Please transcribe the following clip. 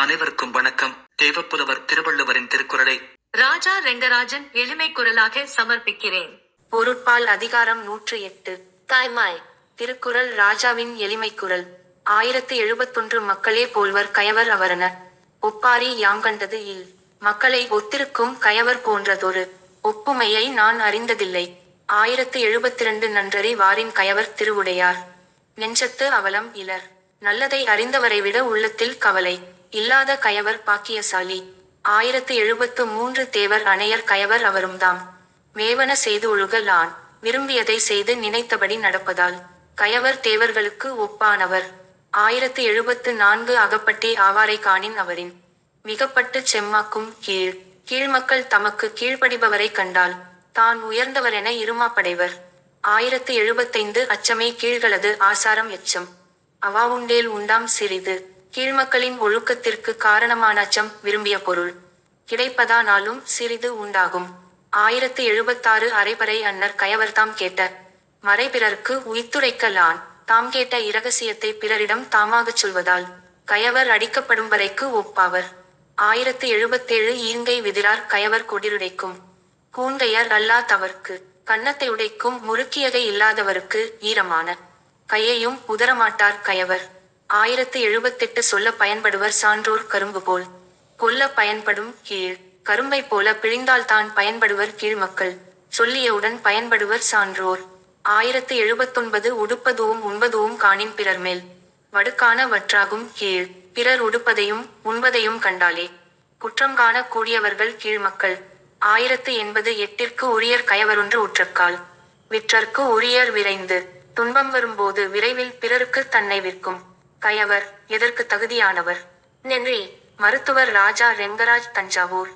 அனைவருக்கும் வணக்கம். தேவப்புலவர் திருவள்ளுவரின் திருக்குறளை ராஜா ரெங்கராஜன் எளிமை குரலாக சமர்ப்பிக்கிறேன். பொருட்பால் அதிகாரம் நூற்று எட்டு. தாய்மாய் திருக்குறள் ராஜாவின் எளிமை குரல். ஆயிரத்து எழுபத்தொன்று மக்களே போல்வர் கயவர் அவரன ஒப்பாரி யாம் கண்டது இல். மக்களை ஒத்திருக்கும் கயவர் போன்றதொரு ஒப்புமையை நான் அறிந்ததில்லை. ஆயிரத்து எழுபத்திரண்டு நன்றறி வாரின் கயவர் திருவுடையார். நெஞ்சத்து அவலம் இலர். நல்லதை அறிந்தவரை விட உள்ளத்தில் கவலை. இல்லாத கயவர் பாக்கியசாலி. ஆயிரத்து எழுபத்து மூன்று தேவர் அணையர் கயவர் அவரும்தாம் மேவன செய்து ஒழுகல் ஆண். விரும்பியதை செய்து நினைத்தபடி நடப்பதால். கயவர் தேவர்களுக்கு ஒப்பானவர். ஆயிரத்து எழுபத்து நான்கு அகப்பட்டே ஆவாரை காணின் அவரின். மிகப்பட்டு செம்மாக்கும் கீழ். கீழ்மக்கள் தமக்கு கீழ்ப்படிபவரை கண்டால். தான் உயர்ந்தவரென இருமாப்படைவர். ஆயிரத்து எழுபத்தைந்து அச்சமே கீழ்களது ஆசாரம் எச்சம். அவாவுண்டேல் உண்டாம் சிறிது கீழ்மக்களின் ஒழுக்கத்திற்கு காரணமான அச்சம் விரும்பிய பொருள். கிடைப்பதானாலும் சிறிது உண்டாகும். ஆயிரத்து எழுபத்தாறு அரைபறை அன்னர் கயவர்தாம் கேட்ட மறைபிறர்க்கு உய்த்துரைக்கலான். தாம் கேட்ட இரகசியத்தை பிறரிடம் தாமாகச் சொல்வதால் கயவர் அடிக்கப்படும் வரைக்கு ஒப்பாவர். ஆயிரத்து எழுபத்தேழு ஈங்கை விதிரார் கயவர் கொடிருடைக்கும். கூந்தையர் அல்லா தவர்க்கு கன்னத்தை உடைக்கும் முறுக்கியகை இல்லாதவருக்கு ஈரமான. கையையும் உதரமாட்டார் கயவர். ஆயிரத்து எழுபத்தெட்டு சொல்ல பயன்படுவர் சான்றோர் கரும்பு போல். கொல்ல பயன்படும் கீழ். கரும்பை போல பிழிந்தால் தான் பயன்படுவர் கீழ்மக்கள் சொல்லியவுடன் பயன்படுவர் சான்றோர். ஆயிரத்து எழுபத்தொன்பது உடுப்பதுவும் உண்பதுவும் காணின் பிறர் மேல் வடுக்கான வற்றாகும் கீழ். பிறர் உடுப்பதையும் உண்பதையும் கண்டாலே. குற்றம் காண கூடியவர்கள் கீழ்மக்கள் ஆயிரத்து எண்பது எட்டிற்கு உரியர் கயவரொன்று உற்றக்கால். விற்றற்கு உரியர் விரைந்து. துன்பம் வரும்போது விரைவில் பிறருக்கு தன்னை விற்கும். கயவர் எதற்கு தகுதியானவர்? நன்றி. மருத்துவர் ராஜா ரெங்கராஜ் தஞ்சாவூர்.